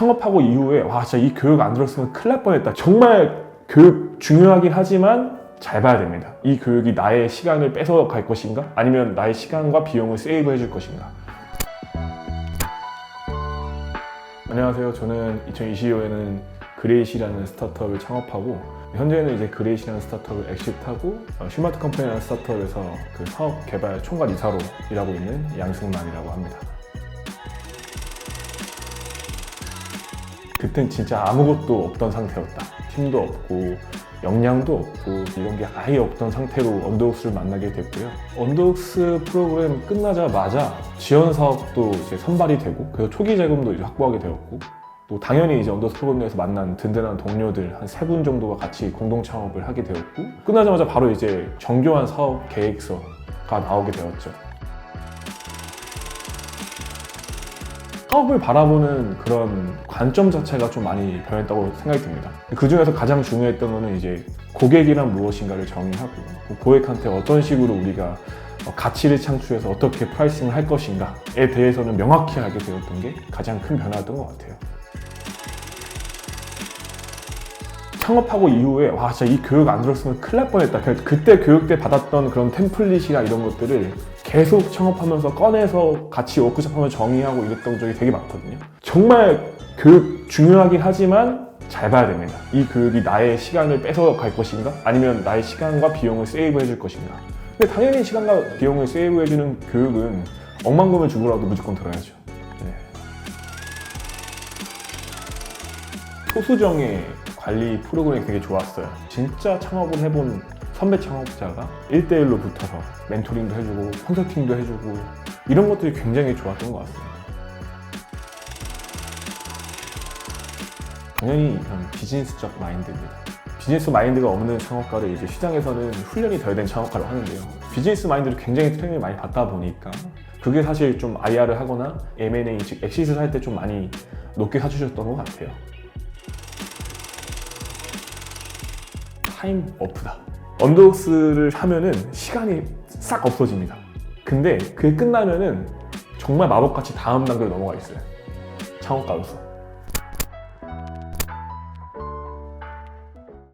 창업하고 이후에 와 진짜 이 교육 안 들었으면 큰일 날 뻔했다. 정말 교육 중요하긴 하지만 잘 봐야 됩니다. 이 교육이 나의 시간을 뺏어 갈 것인가? 아니면 나의 시간과 비용을 세이브 해줄 것인가? 안녕하세요. 저는 2022년에는 그레이시라는 스타트업을 창업하고 현재는 이제 그레이시라는 스타트업을 엑시트하고 어, 슈마트 컴퍼니라는 스타트업에서 그 사업 개발 총괄 이사로 일하고 있는 양승만이라고 합니다. 그땐 진짜 아무것도 없던 상태였다. 팀도 없고 역량도 없고 이런 게 아예 없던 상태로 언더독스를 만나게 됐고요. 언더독스 프로그램 끝나자마자 지원 사업도 이제 선발이 되고 그래서 초기 자금도 이제 확보하게 되었고 또 당연히 이제 언더스 프로그램 에서 만난 든든한 동료들 한 세 분 정도와 같이 공동 창업을 하게 되었고 끝나자마자 바로 이제 정교한 사업 계획서가 나오게 되었죠. 사업을 바라보는 그런 관점 자체가 좀 많이 변했다고 생각이 듭니다. 그 중에서 가장 중요했던 거는 이제 고객이란 무엇인가를 정의하고 그 고객한테 어떤 식으로 우리가 어, 가치를 창출해서 어떻게 프라이싱을 할 것인가에 대해서는 명확히 알게 되었던 게 가장 큰 변화였던 것 같아요. 창업하고 이후에 와 진짜 이 교육 안 들었으면 큰일 날 뻔했다. 그때 교육 때 받았던 그런 템플릿이나 이런 것들을 계속 창업하면서 꺼내서 같이 워크숍하면서 정의하고 이랬던 적이 되게 많거든요. 정말 교육 중요하긴 하지만 잘 봐야 됩니다. 이 교육이 나의 시간을 뺏어 갈 것인가? 아니면 나의 시간과 비용을 세이브 해줄 것인가? 근데 당연히 시간과 비용을 세이브 해주는 교육은 억만금을 주고라도 무조건 들어야죠. 네. 소수정의 관리 프로그램이 되게 좋았어요. 진짜 창업을 해본 선배 창업자가 1대1로 붙어서 멘토링도 해주고 컨설팅도 해주고 이런 것들이 굉장히 좋았던 것 같습니다. 당연히 이런 비즈니스적 마인드입니다. 비즈니스 마인드가 없는 창업가를 이제 시장에서는 훈련이 덜 된 창업가로 하는데요. 비즈니스 마인드를 굉장히 트레이닝을 많이 받다 보니까 그게 사실 좀 IR을 하거나 M&A 즉 엑시스를 할 때 좀 많이 높게 사주셨던 것 같아요. 타임 오프다. 언더독스를 하면은 시간이 싹 없어집니다. 근데 그게 끝나면은 정말 마법같이 다음 단계로 넘어가 있어요. 창업가로서.